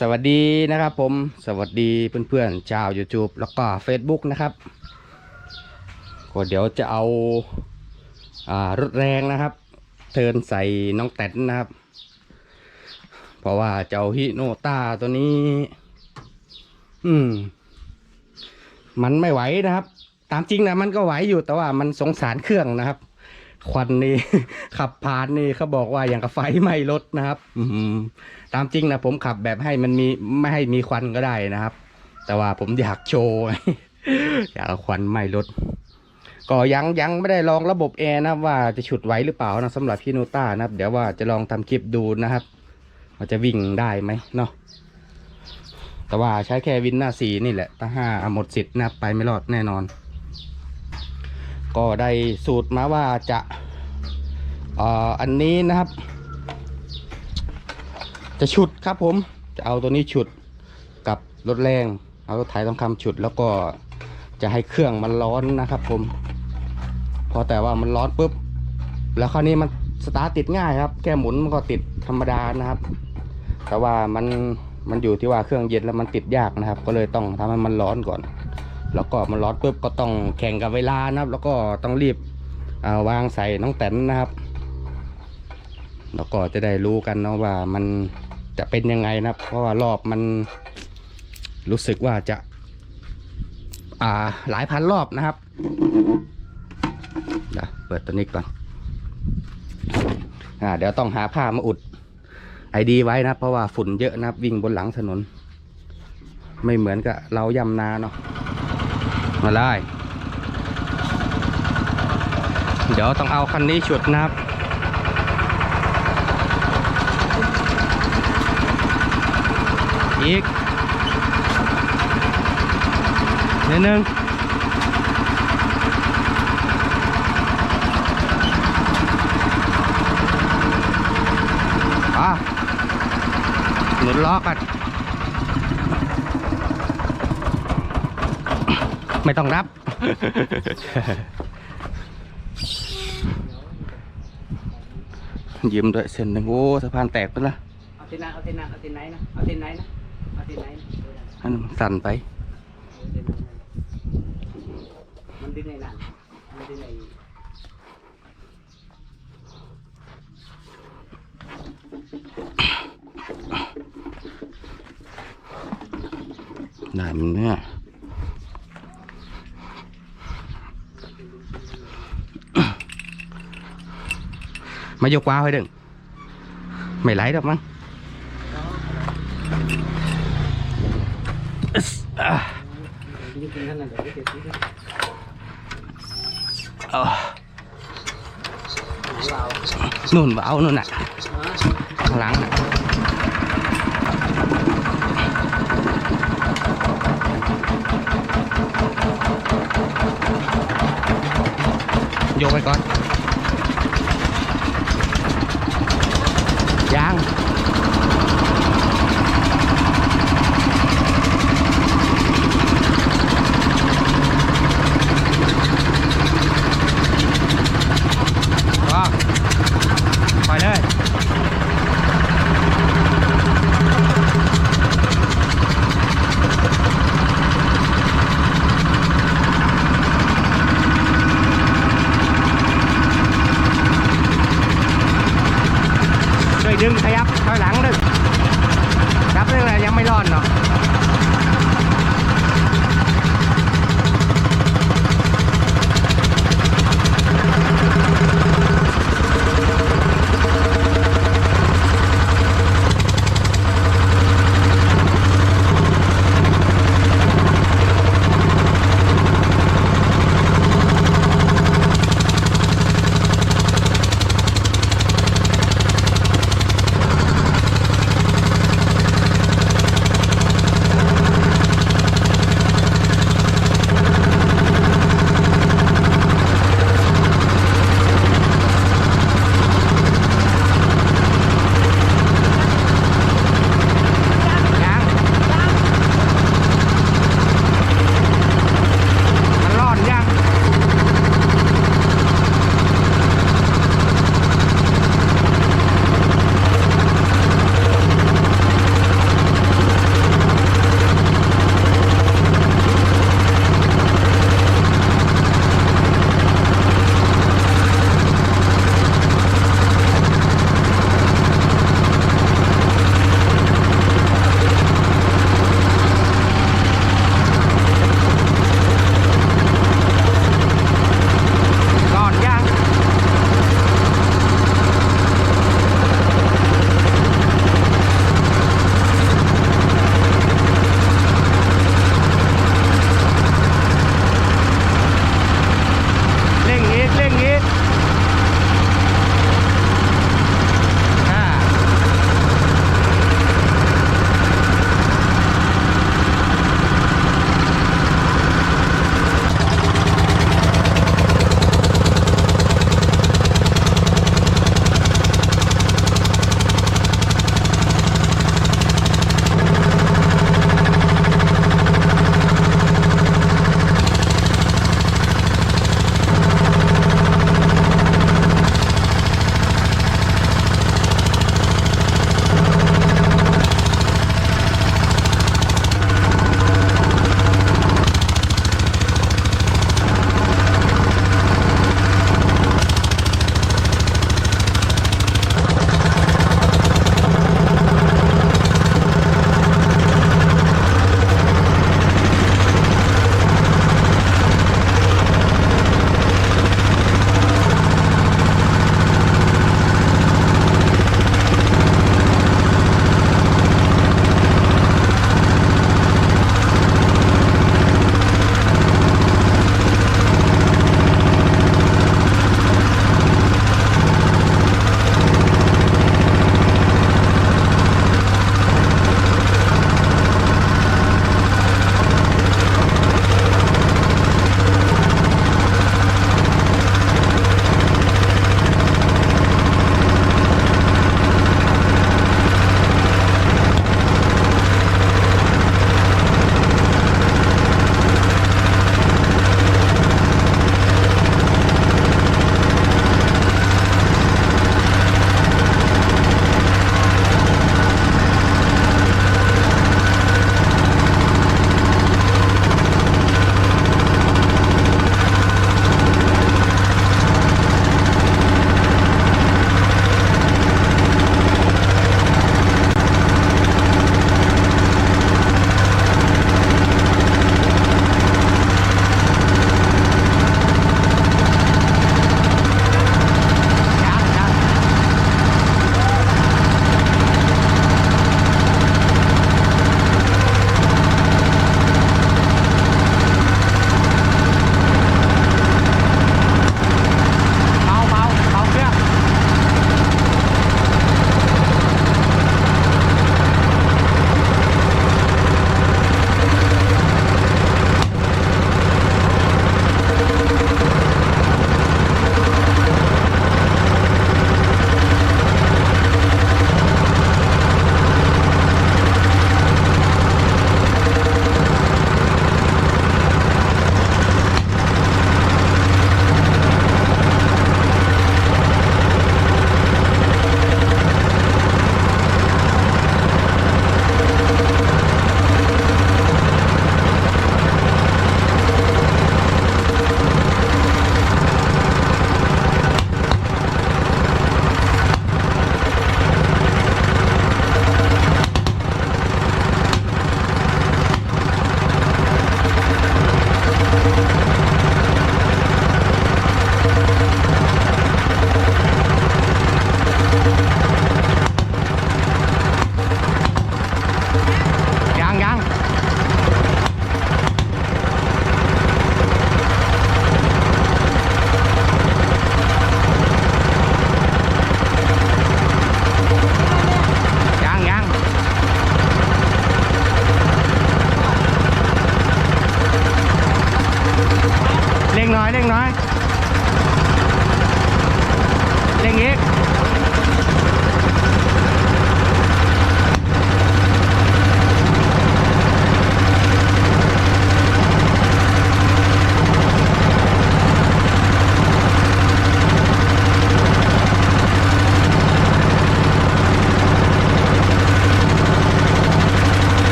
สวัสดีนะครับผมสวัสดีเพื่อนๆชาว YouTube แล้วก็ Facebook นะครับก็เดี๋ยวจะเอาอารถแรงนะครับ เทิร์นใส่น้องแตนนะครับ เพราะว่าเจ้าฮิโนต้าตัวนี้ อืม มันไม่ไหวนะครับ ตามจริงนะมันก็ไหวอยู่แต่ว่ามันสงสารเครื่องนะครับ ควันนี่ขับผ่านนี่เขาบอกว่าอย่างกับไฟไหม้รถนะครับ อืม ตามจริงนะผมขับแบบให้มันมีไม่ให้มีควันก็ได้นะครับ แต่ว่าผมอยากโชว์อยากเอาควันไหม้รถก็ยังยังไม่ได้ลองระบบแอร์นะว่าจะฉุดไหวหรือเปล่านะสำหรับพี่โนต้านะครับ เดี๋ยวว่าจะลองทำคลิปดูนะครับว่าจะวิ่งได้ไหมเนาะแต่ว่าใช้แค่วินหน้าสีนี่แหละถ้าห้าหมดสิทธิ์นะไปไม่รอดแน่นอน ก็ได้สูตรมาว่าจะอ่ออันนี้นะครับ จะฉุดครับผมจะเอาตัวนี้ฉุดกับรถแรง เอารถไถต้องคำฉุดแล้วก็จะให้เครื่องมันร้อนนะครับ ผม พอแต่ว่ามันร้อนปุ๊บ แล้วคราวนี้มันสตาร์ทติดง่ายครับ แค่หมุนมันก็ติดธรรมดานะครับ แต่ว่ามันมันอยู่ที่ว่าเครื่องเย็นแล้วมันติดยากนะครับ ก็เลยต้องทำให้มันร้อนก่อน แล้วก็มันร้อนปุ๊บก็ต้องแข่งกับเวลานะครับ แล้วก็ต้องรีบอ่าวางใส่น้องแตนนะครับ แล้วก็จะได้รู้กันเนาะว่ามัน จะเป็นยังไงนะครับ เพราะว่ารอบมันรู้สึกว่าจะ อ่าหลายพันรอบนะครับเดี๋ยวเปิดตัวนี้ก่อนอ่าเดี๋ยวต้องหาผ้ามาอุดไอดีไว้นะเพราะว่าฝุ่นเยอะนะครับ วิ่งบนหลังถนน ไม่เหมือนกับเรายำนาเนาะมาได้ เดี๋ยวต้องเอาคันนี้ฉุดนะครับ อีกนิดนึงอะหนุนล้อกันไม่ต้องรับยืมด้วยเส้นหนึ่งโอ้สะพานแตกไปละเอาที่นั่นเอาที่นั่นเอาที่ไหนนะ เอาที่ไหนไหนนะ อันนั้นสั่นไป มันดึงในนั้นมันดึงในได้มันเนี่ยมายกว้าวให้ดึงไม่ไหลหรอกมั้ง อึ๊สอะยึดตรงนั้นน่ะเดี๋ยวไปเสียชีวิต เอา เรา นู่นเอานู่นน่ะ ข้างหลังน่ะโยกไปก่อนยางก็ไปเลย ช่วย ดึงขยับถอยหลังดึงจับเรื่องอะไรยังไม่รอดเนาะ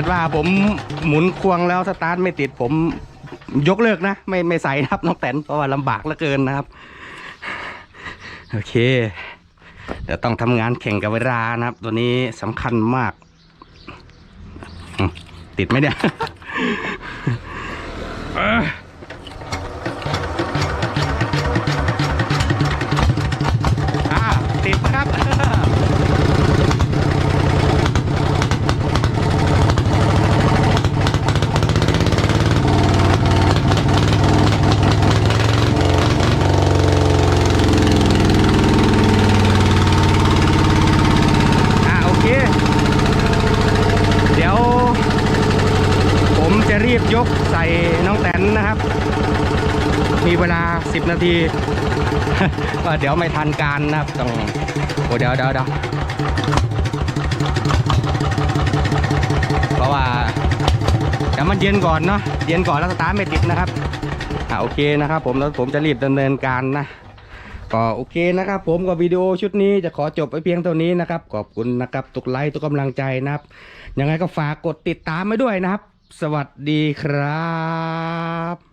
ดว่าผมหมุนควงแล้วสตาร์ทไม่ติดผมยกเลิกนะ ไม่ไม่ใส่นะครับน้องแตนเพราะว่าลำบากเหลือเกินนะครับ โอเค เดี๋ยวต้องทำงานแข่งกับเวลานะครับ ตัวนี้สำคัญมาก ติดไหมเนี่ย เอ้ออ่าติดนะครับ อ่าโอเค เดี๋ยว ผมจะรีบยกใส่น้องแตนนะครับ มีเวลา 10 นาที ก็ เดี๋ยวไม่ทันการนะครับต้องโอ้เดี๋ยวเดี๋ยวเดี๋ยวเพราะว่าเดี๋ยวมันเย็นก่อนเนาะเย็นก่อนแล้วสตาร์ทไม่ติดนะครับอ่าโอเคนะครับผมแล้วผมจะรีบดำเนินการนะก็โอเคนะครับผมกับวิดีโอชุดนี้จะขอจบไปเพียงเท่านี้นะครับ ขอบคุณนะครับทุกไลค์ทุกกำลังใจนะครับ ยังไงก็ฝากกดติดตามไว้ด้วยนะครับ สวัสดีครับ